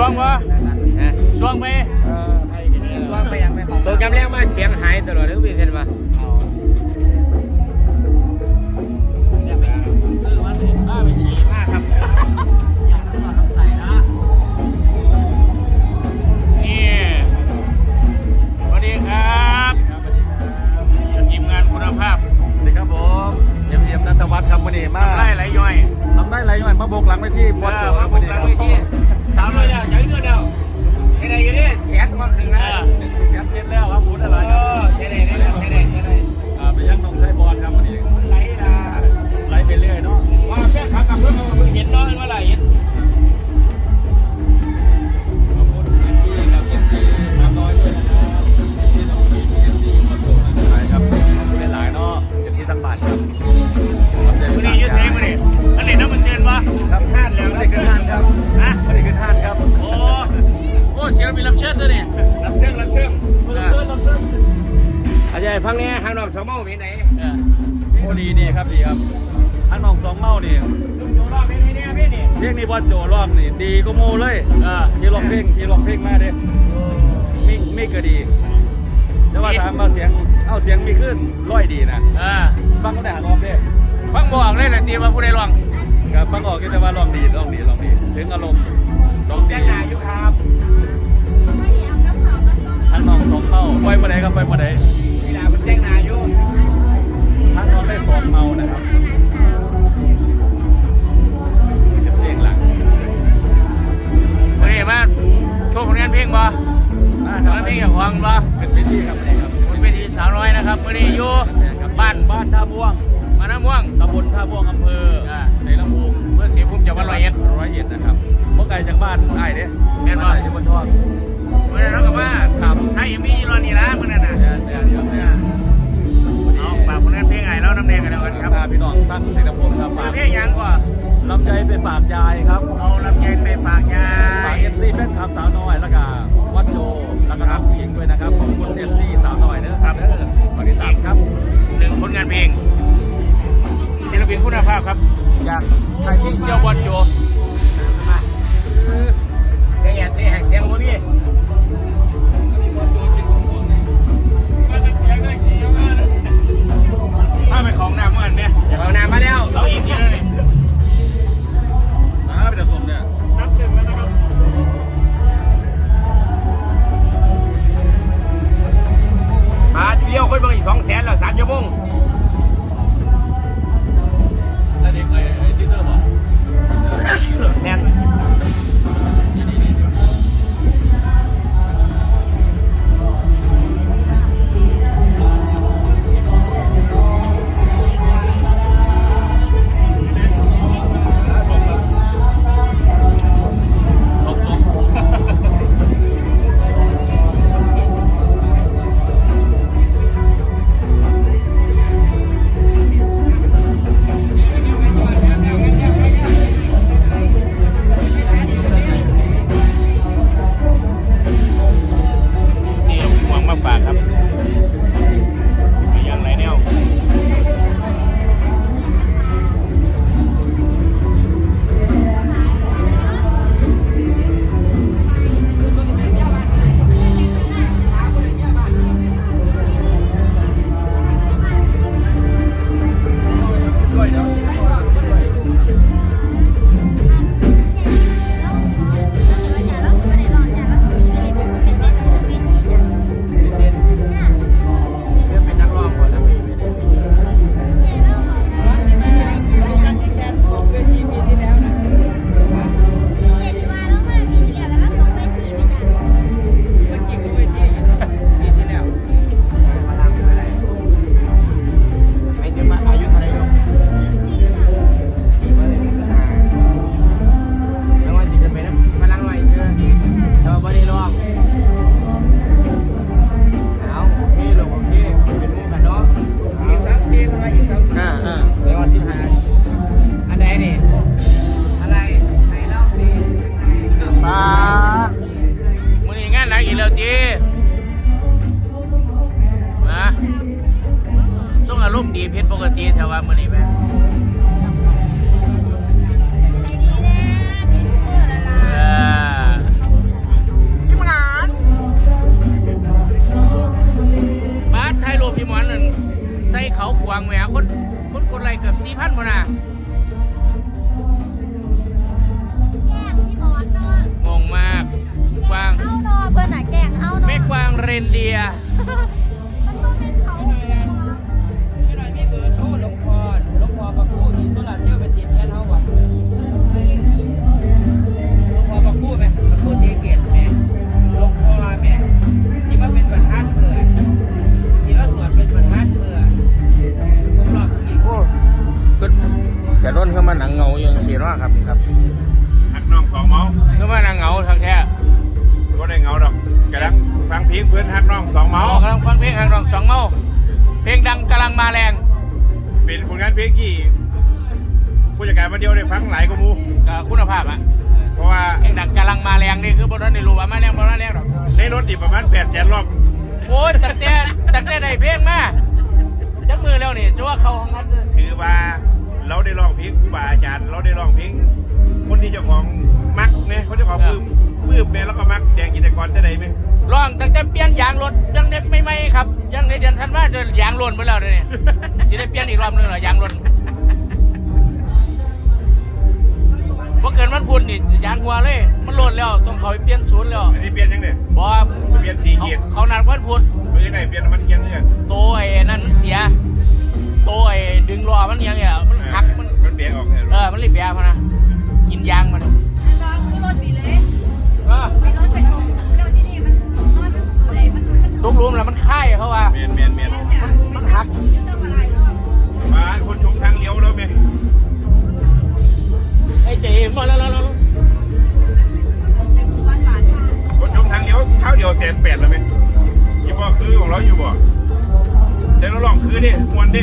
ช่วงวะฮะช่วงไป เออไอ้ที่นี่ว่าไปยังไปของตัวกำแรงมาเสียงหายตลอดเลยพี่เห็นปะ ฟังเนี่ยข้างนอกสองเมาเป็นไหนเออโอ้ดีนี่ครับดีครับท่านน้องสองเมานี่ลุงโจรอบเป็นไหนเนี่ยพี่นี่เพลงนี้บอลโจรอบนี่ดีก็โมเลยเออที่ร้องเพลงที่ร้องเพลงมาเด้มิกมิกก็ดีแต่ว่าถามมาเสียงเอ้าเสียงมีขึ้นร้อยดีนะเออฟังก็ได้หักออกเด้ฟังบอกเลยนะตีว่าผู้ใดร้องกับฟังออกก็จะว่าร้องดีร้องดีร้องดีถึงอารมณ์ร้องแจ้ดีงหนาอยู่ครับท่านน้องสองเมาไปมาไหนครับไปมาไหน นี่ล่ะมันแจ้งหนาอยู่ท่านน้องได้สองเมานะครับนี่คือเสียงหลังวันนี้มาโชว์ผลงานเพลงบ่มาผคลรับงานเพลงอย่างหวังบ่เป็นพิธีครับนี่ครับบนเวทีสาวน้อยนะครับวันนี้อยู่บ้านบ้านท่าม่วงมาน้ำม่วงตำบลท่าม่วงอำเภออ่าใส่ลำพูงเพื่อเสียภูมิจังหวัดร้อยเอ็ดร้อยเอ็ดนะครับเมื่อไกลจากบ้านไอ้ายเด้แม่นบ่บ้านอ้ายที่บนทอง วันนั้นเราก็ว่าครับถ้ายังมีรอนี่ละเมื่อนั้นน่ะเดี๋ยวเดี๋ยวเดี๋ยวเดี๋ยวเอาฝากผลงานเพลงไอ้แล้วน้ำแดงกันเดียวกันครับพาพี่น้องตั้งใส่ลำโพงครับซื้ฝาอกเพลงหยังก่อนลำใจไปฝากยายครับเอาลำไยไปฝากยาฝากย เอฟซีแฟนคลับสาวน้อยแล้วก็วัดโจแล้วก็น้ำผู้หญิงด้วยนะครับขอบคุณเอฟซีสาวน้อยเด้อครับเด้อฝากติดตามครับหนึ่งผลงานเพลงศิลปินคุณภาพครับ จากไทยทิ้งเซียวบอลโจเสียงแย่เสียงแหกเสียงบ่มี ถ้าไปของน้ำมันเนี่ย อย่าเอาน้ำมาแล้วเราอีกทีแล้วนี่ม ร่มดีเพชรปกติแถวว่ามื้อนี้แม่เออบ้านไทยโลพี่หมอนนั่นใส่เขาขวางแหวะคนคนกดไลค์เกือบ4,000บ่น่ะงงมากกวาง เฮานอเพิ่นน่ะแกล้งเฮานอ แม่กวางเรนเดียาอย่างสีน้อครับนี่ครับหักน้องสองเมาส์เข้ามาหนังเงาทั้งแท้ก็ได้เงาดอกกระดังฟังเพลงเพื่อนหักน้องสองเมาเมาส์กำลังฟังเพลงทางรองสองเมาเพลงดังกำลังมาแรง เป็นผลงานเพลงที่ผู้จัดการมาเดียวได้ฟังหลายกว่าหมูกับคุณภาพอะเพราะว่าเพลงดังกำลังมาแรงนี่คือบทนั้นในรู้ว่ามาแรงบทนั้นแรงหรอกในรถดิประมาณ8 0 0 0 0รอบโอ้ยตัดแต่ตัดแต่ได้เพลงมาจักมือแล้วนี่จะว่าเขาของนัดเลยถือว่า เราได้ร้องเพลงครูบาอาจารย์ เราได้ร้องเพลงคนที่เจ้าของมักเนี่ยคนเจ้าของปื้มปื้มเนี่แล้วก็มักแดงกิจกรจะได้ไหมร้องตั้งแต่เปลี่ยนยางรถยังเด็กไม่ไม่ครับ ยังในเดือนธันวาจะยางหล่นไปแล้วเดี๋ยวนี่สิได้เปลี่ยนอีกรอบนึงเหรอยางหล่นว่าเกินมันพุ่นนี่ยางหัวเลย มันหล่นแล้วต้องเขาไปเปลี่ยน เนี่ยเออมันรีบแบพะนะกินยางมันน้องคือรถมีเลยเออมีรถไปตรงแล้วที่นี่มันนอนอะไรมันมันลุกลุมแล้วมันค่ายเขาว่าเมียนเมียนเมียนมันมันหักจะทำอะไรเนาะมาคนชมทางเลี้ยวแล้วไหมไอ้เจ๋มาแล้วแล้วแล้วเป็นบ้านบ้านคนชมทางเลี้ยวเท้าเดียวแสนแปดแล้วไหมยี่บ่คือของเราอยู่บ่เดี๋ยวเราลองคือดิมวนดิ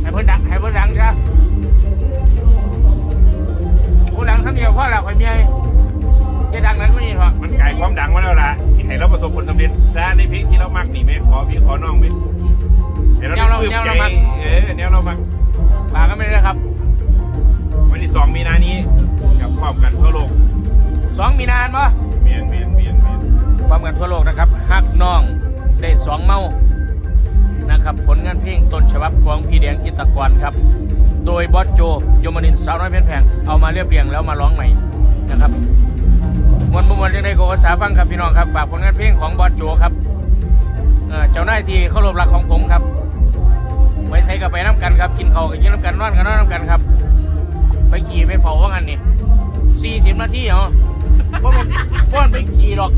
ให้เพิ่นดังให้เพิ่นดังจ้ะ กูดังทั้งเดียวพ่อละข่อยเมียจะดังนั้นไม่นี่หรอกมันไก่ความดังมาแล้วล่ะให้เราประสบผลสำเร็จซะในเพลงที่เรามักนี่ไหมขอพี่ขอน้องไหมเดี๋ยวเราปลื้มใจเออแนวเรามักฝากกันไม่ได้ครับ วันที่สองมีนานี้กับพร้อมกันทั่วโลกสองมีนานปะเมียนเมียนเมียนเมียนความกันทั่วโลกนะครับฮักน้องได้สองเมา นะครับผลงานเพลงต้นฉบับของพี่แดงจิตรกรครับ โดยบอสโจโยมนินสาวน้อยเพชรแพงเอามาเรียบเรียงแล้วมาร้องใหม่นะครับมวลบุมวลยังได้ก็ภาษาฟังครับพี่น้องครับฝากผลงานเพลงของบอสโจครับเจ้าหน้าที่เคารพรักของผมครับ ไว้ใช้กับไปน้ำกันครับกินข้ากับกินน้ำกันนอนกันนอนน้ำกันครับ ไปขี่ไปเผาว่างันนี่สี่สิบนาทีเหรอเพราะมันเพราะมันไปขี่หรอก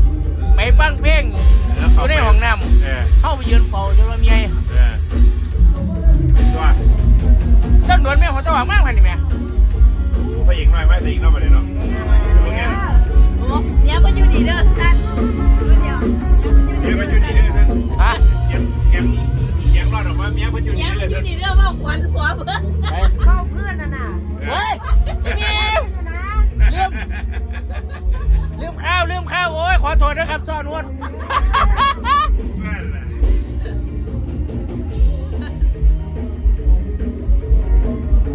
ไปฟังเพลงอยู่ในห้องน้เออำเข้าไปยืนเฝ้าจนว่าเมียเออตัวตำรวจแม่หัวตะหวางมากพันนี่แม่พระเอกหน่อยไหมพระเอกน้อยมาเลยเนาะเป็นไงโอ้เดี๋ยวมันอยู่ดีเด้อท่านเดี๋ยวเมียมันอยู่นี่เลยท่านฮะเสียงเสียงเสียงรอดออกมาเมียมันอยู่เดี๋นี่ยวเลมันยอยู่ท่านดีเด้อว่าขวัญหัวเพื่อน ลืมข้าวลืมข้าวโอ้ยขอโทษนะครับซ่อนวด